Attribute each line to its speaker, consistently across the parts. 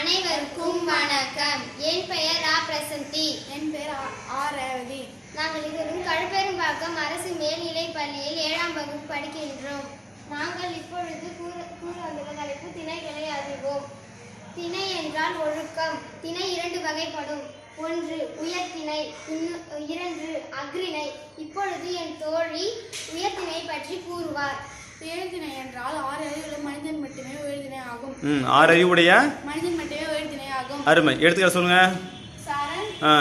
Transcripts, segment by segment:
Speaker 1: அனைவருக்கும் வணக்கம். என் பெயர் ரா பிரசந்தி.
Speaker 2: என் பேர் ஆ- ஆர் ரேவதி.
Speaker 1: நாங்கள் இருவரும் கழுப்பெரும்பாக்கம் அரசு மேல்நிலைப் பள்ளியில் ஏழாம் வகுப்பு படிக்கின்றோம். நாங்கள் இப்பொழுது கூற கூற வந்துள்ள தலைப்பு திணைகளை அறிவோம். திணை என்றால் ஒழுக்கம். திணை இரண்டு வகைப்படும். ஒன்று உயர்திணை இன்னு- இரண்டு அக்ரிணை இப்பொழுது என் தோழி உயர்திணை பற்றி கூறுவார்.
Speaker 2: உயர்திணை என்றால் ஆறு அறிவுள்ள மனிதன் மட்டுமே உயர்திணை ஆகும்.
Speaker 3: ஆறு அறிவுடைய
Speaker 2: மனிதன்
Speaker 3: அருமை. எடுத்துக்கிற சொல்லுங்க. ஆ.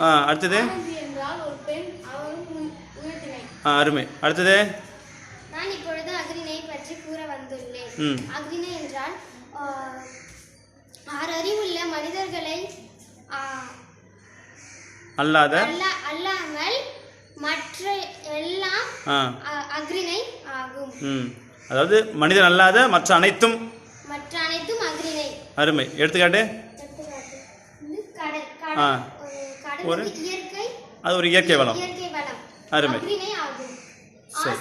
Speaker 3: ஆ அடுத்தது? ஆ அருமை. அடுத்தது?
Speaker 1: நான் இப்பொழுது அக்ரிணை பற்றி கூற வந்துள்ளேன். அக்ரிணை என்றால் ஆஹ், ஆறு அறிவுள்ள மனிதர்களை
Speaker 3: அல்லாத?
Speaker 1: அல்ல அல்லாமல் மற்ற எல்லாம் அக்ரிணை ஆகும்.
Speaker 3: அதாவது மனிதன் அல்லாத மற்ற அனைத்தும்
Speaker 1: மற்ற அனைத்தும் அக்ரிணை
Speaker 3: அருமை. எடுத்துக்காட்டு? ஆ.
Speaker 1: ஒரு
Speaker 3: அது ஒரு இயற்கை வளம். அருமை. சரி.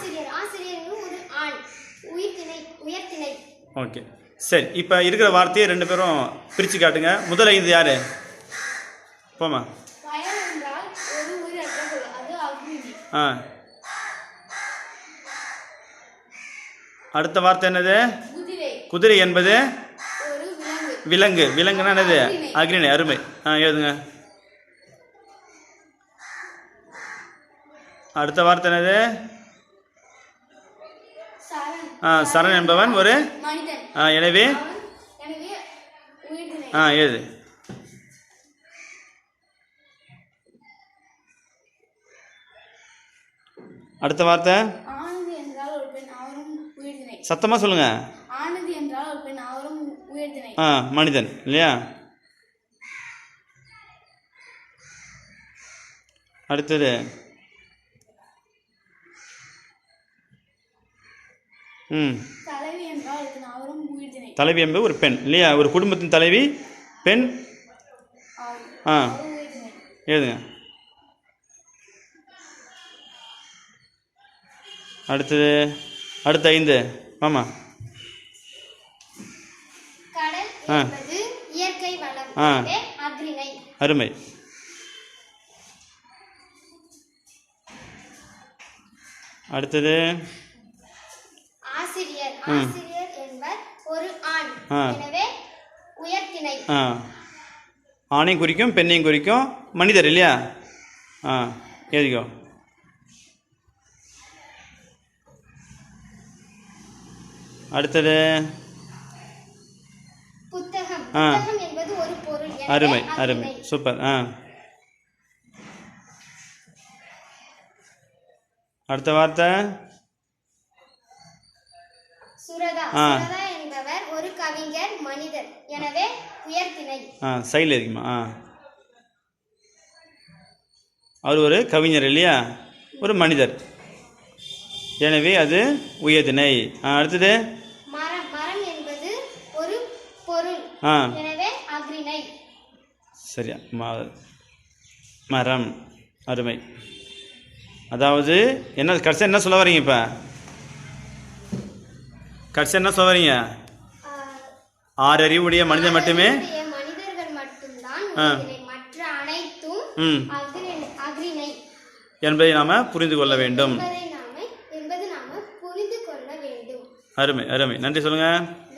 Speaker 3: ஓகே. சரி இப்போ இருக்கிற வார்த்தையை ரெண்டு பேரும் பிரித்து காட்டுங்க. முதல் ஐந்து யாரு? போமா ஆ. அடுத்த வார்த்தை என்னது?
Speaker 2: குதிரை.
Speaker 3: என்பது?
Speaker 2: விலங்கு.
Speaker 3: விலங்கு. விலங்குனா என்னது? அக்னிணை அருமை. ஆ எழுதுங்க. அடுத்த வார்த்தை என்னது?
Speaker 2: சரண்.
Speaker 3: ஆ சரண் என்பவன் ஒரு ஆ எனவே? ஆ எழுது. அடுத்த வார்த்தை
Speaker 2: ஆனந்தி என்றால் ஒரு பெண் அவரும் உயர்திணை
Speaker 3: சத்தமாக சொல்லுங்க.
Speaker 2: ஆனந்தி என்றால் ஒரு பெண் அவரும் உயர்திணை
Speaker 3: ஆ மனிதன் இல்லையா? அடுத்தது. ம்.
Speaker 2: தலைவி என்றால் அவரும்
Speaker 3: தலைவி என்பது ஒரு பெண் இல்லையா? ஒரு குடும்பத்தின் தலைவி பெண் ஆ. எழுதுங்க. அடுத்தது அடுத்த ஐந்து. ஆமா.
Speaker 1: கடல்
Speaker 3: ஆ. ஆ. அருமை. அடுத்தது.
Speaker 1: ஆசிரியர். ஆசிரியர் என்பர் ஒரு ஆண்.
Speaker 3: ஆ.
Speaker 1: எனவே உயர்த்திணை.
Speaker 3: ஆ. ஆணையும் குறிக்கும் பெண்ணையும் குறிக்கும் மனிதர் இல்லையா? ஆ. எழுதிக்கோ. அடுத்தது? ஆ. அருமை அருமை. சூப்பர். ஆ. அடுத்த வார்த்தை? ஆ.
Speaker 1: ஒரு கவிஞர் மனிதர். எனவே உயர்த்திணை.
Speaker 3: ஆ சைடில் இருக்குமா? ஆ. அவர் ஒரு கவிஞர் இல்லையா? ஒரு மனிதர். எனவே அது உயர்திணை அடுத்தது
Speaker 1: மரம் மரம் என்பது ஒரு பொருள்
Speaker 3: ஆ. சரியா. ம மரம் அருமை. அதாவது என்ன கடைசி என்ன சொல்ல வரீங்க இப்போ? கடைசி என்ன சொல்ல வரீங்க ஆறு அறிவுடைய மனிதன் மட்டுமே? நாம் புரிந்து கொள்ள வேண்டும்.
Speaker 1: என்பது நாம புரிந்து கொள்ள வேண்டும்.
Speaker 3: அருமை அருமை. நன்றி சொல்லுங்கள்